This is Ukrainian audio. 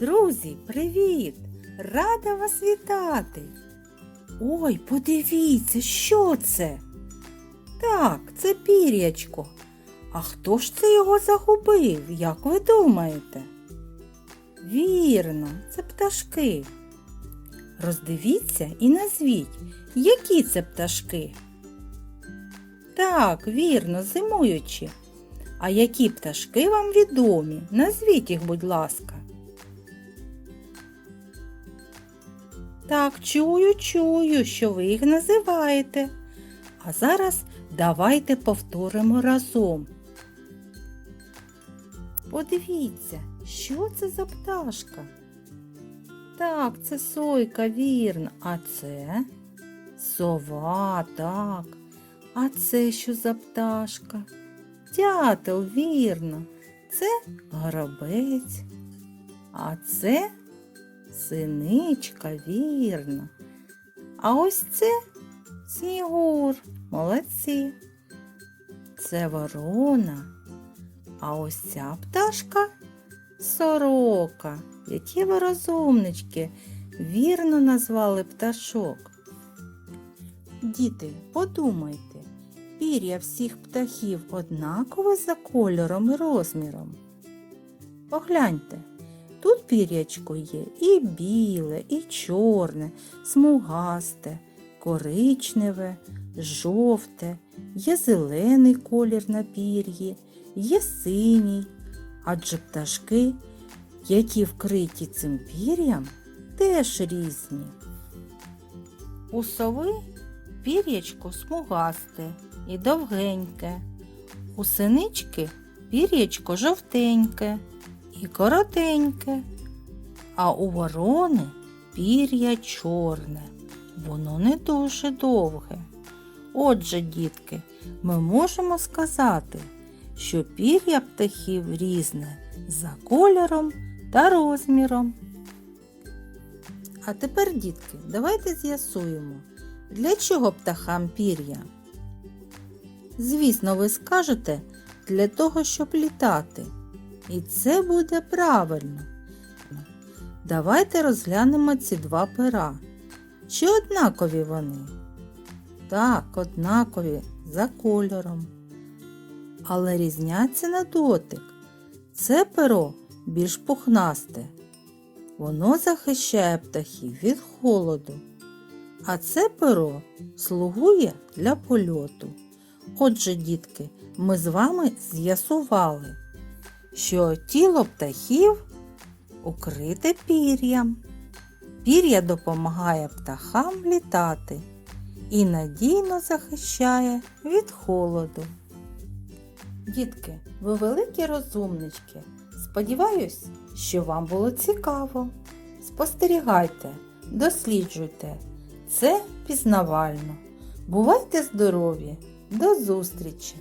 Друзі, привіт! Рада вас вітати! Ой, подивіться, що це? Так, це пір'ячко. А хто ж це його загубив, як ви думаєте? Вірно, це пташки. Роздивіться і назвіть, які це пташки. Так, вірно, зимуючі. А які пташки вам відомі? Назвіть їх, будь ласка. Так, чую, чую, що ви їх називаєте. А зараз давайте повторимо разом. Подивіться, що це за пташка? Так, це сойка, вірно. А це сова, так. А це що за пташка? Дятел, вірно. Це горобець. А це синичка, вірно. А ось це снігур. Молодці. Це ворона. А ось ця пташка сорока. Які ви розумнички, вірно назвали пташок. Діти, подумайте, пір'я всіх птахів однакове за кольором і розміром. Погляньте, тут пір'ячко є і біле, і чорне, смугасте, коричневе, жовте, є зелений колір на пір'ї, є синій, адже пташки, які вкриті цим пір'ям, теж різні. У сови пір'ячко смугасте і довгеньке, у синички пір'ячко жовтеньке і коротеньке, а у ворони пір'я чорне, воно не дуже довге. Отже, дітки, ми можемо сказати, що пір'я птахів різне за кольором та розміром. А тепер, дітки, давайте з'ясуємо, для чого птахам пір'я? Звісно, ви скажете для того, щоб літати. І це буде правильно. Давайте розглянемо ці два пера. Чи однакові вони? Так, однакові за кольором. Але різняться на дотик. Це перо більш пухнасте. Воно захищає птахів від холоду. А це перо слугує для польоту. Отже, дітки, ми з вами з'ясували, що тіло птахів укрите пір'ям. Пір'я допомагає птахам літати і надійно захищає від холоду. Дітки, ви великі розумнички. Сподіваюсь, що вам було цікаво. Спостерігайте, досліджуйте. Це пізнавально. Бувайте здорові! До зустрічі!